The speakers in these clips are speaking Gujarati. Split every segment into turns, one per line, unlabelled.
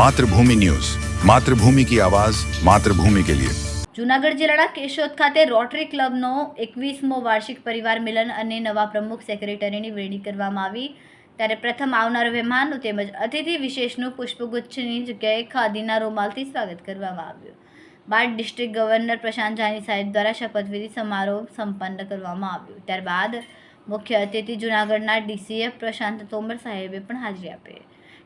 માતૃભૂમિ ન્યૂઝ. માતૃભૂમિ કી આવાજ, માતૃભૂમિ કે લિયે.
જૂનાગઢ જિલ્લાના કેશોદ ખાતે રોટરી ક્લબનો એકવીસમો વાર્ષિક પરિવાર મિલન અને નવા પ્રમુખ સેક્રેટરીની વરણી કરવામાં આવી. ત્યારે પ્રથમ આવનાર મહેમાનનું તેમજ અતિથિ વિશેષનું પુષ્પગુચ્છની જગ્યાએ ખાદીના રૂમાલથી સ્વાગત કરવામાં આવ્યું. બાદ ડિસ્ટ્રિક્ટ ગવર્નર પ્રશાંત જાની સાહેબ દ્વારા શપથવિધિ સમારોહ સંપન્ન કરવામાં આવ્યો. ત્યારબાદ મુખ્ય અતિથિ જૂનાગઢના ડીસીએફ પ્રશાંત તોમર સાહેબે પણ હાજરી આપી.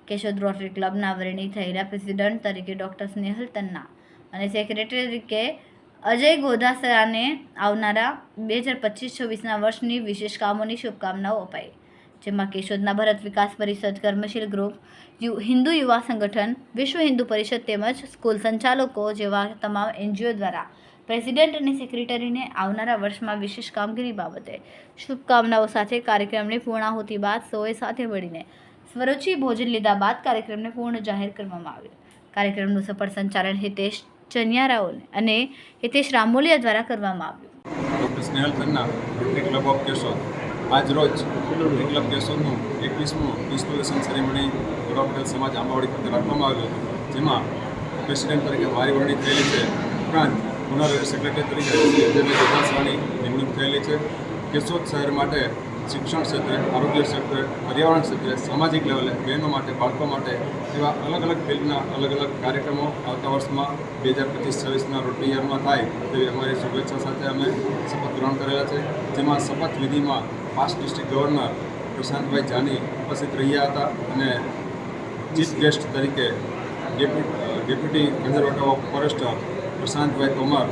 કેશોદ રોટરી ક્લબના વરણી થયેલા પ્રેસિડન્ટ તરીકે ડૉક્ટર સ્નેહલ તન્ના અને સેક્રેટરી તરીકે અજય ગોધાસરાને આવનારા બે હજાર પચીસ છવ્વીસના વર્ષની વિશેષ કામોની શુભકામનાઓ અપાઈ, જેમાં કેશોદના ભરત વિકાસ પરિષદ કર્મશીલ ગ્રુપ, યુ, હિન્દુ યુવા સંગઠન, વિશ્વ હિન્દુ પરિષદ તેમજ સ્કૂલ સંચાલકો જેવા તમામ એનજીઓ દ્વારા પ્રેસિડેન્ટ અને સેક્રેટરીને આવનારા વર્ષમાં વિશેષ કામગીરી બાબતે શુભકામનાઓ સાથે કાર્યક્રમની પૂર્ણાહુતિ બાદ સૌએ સાથે મળીને સ્વરૂચિ ભોજન લીધા બાદ કાર્યક્રમને પૂર્ણ જાહેર કરવામાં આવ્યો. કાર્યક્રમનું સફળ સંચાલન હિતેશ ચનિયારાઓને અને હિતેશ રામોલિયા દ્વારા કરવામાં આવ્યું.
Doctor Snehal Khanna Rotary Club of Keshod. આજ રોજ રોટરી ક્લબ કેશોદનું એકવીસમું ઇન્સ્ટોલેશન સેરેમની પટેલ સમાજ આંબાવાડી ખાતે રાખવામાં આવ્યું હતું, જેમાં પ્રેસિડેન્ટ તરીકે મારી વરણી થયેલી છે, ઉપરાંત પુનઃ સેક્રેટરી તરીકે અજયભાઈ નિમણૂક થયેલી છે. કેશોદ શહેર માટે શિક્ષણ ક્ષેત્રે, આરોગ્ય ક્ષેત્રે, પર્યાવરણ ક્ષેત્રે, સામાજિક લેવલે બહેનો માટે, બાળકો માટે એવા અલગ અલગ ફિલ્ડના અલગ અલગ કાર્યક્રમો આવતા વર્ષમાં, બે હજાર પચીસ છવ્વીસના રોટરી યરમાં થાય તેવી અમારી શુભેચ્છા સાથે અમે શપથ ગ્રહણ કરેલા છે. જેમાં શપથ વિધિમાં past district governor Prashantbhai Jani ઉપસ્થિત રહ્યા હતા અને ચીફ ગેસ્ટ તરીકે deputy conservator of forest Prashantbhai Tomar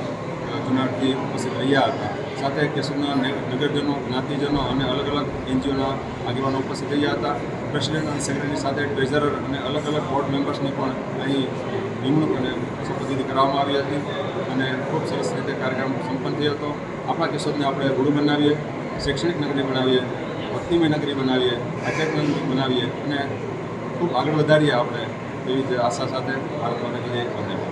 જુનાગઢથી ઉપસ્થિત રહ્યા હતા. સાથે કેશુના નગરજનો, જ્ઞાતિજનો અને અલગ અલગ એનજીઓના આગેવાનો ઉપસ્થિત રહ્યા હતા પ્રેસિડેન્ટ અને સેક્રેટરી સાથે ટ્રેઝરર અને અલગ અલગ બોર્ડ મેમ્બર્સની પણ અહીં નિમણૂક અને શપથવિધિ કરવામાં આવી હતી અને ખૂબ સરસ રીતે કાર્યક્રમ સંપન્ન થયો હતો આપણા કેશોદને આપણે ગુરુ બનાવીએ, શૈક્ષણિક નગરી બનાવીએ, ભક્તિમય નગરી બનાવીએ, આધ્યાત્મિક બનાવીએ અને ખૂબ આગળ વધારીએ આપણે એવી આશા સાથે ભારત વંદે માતરમ.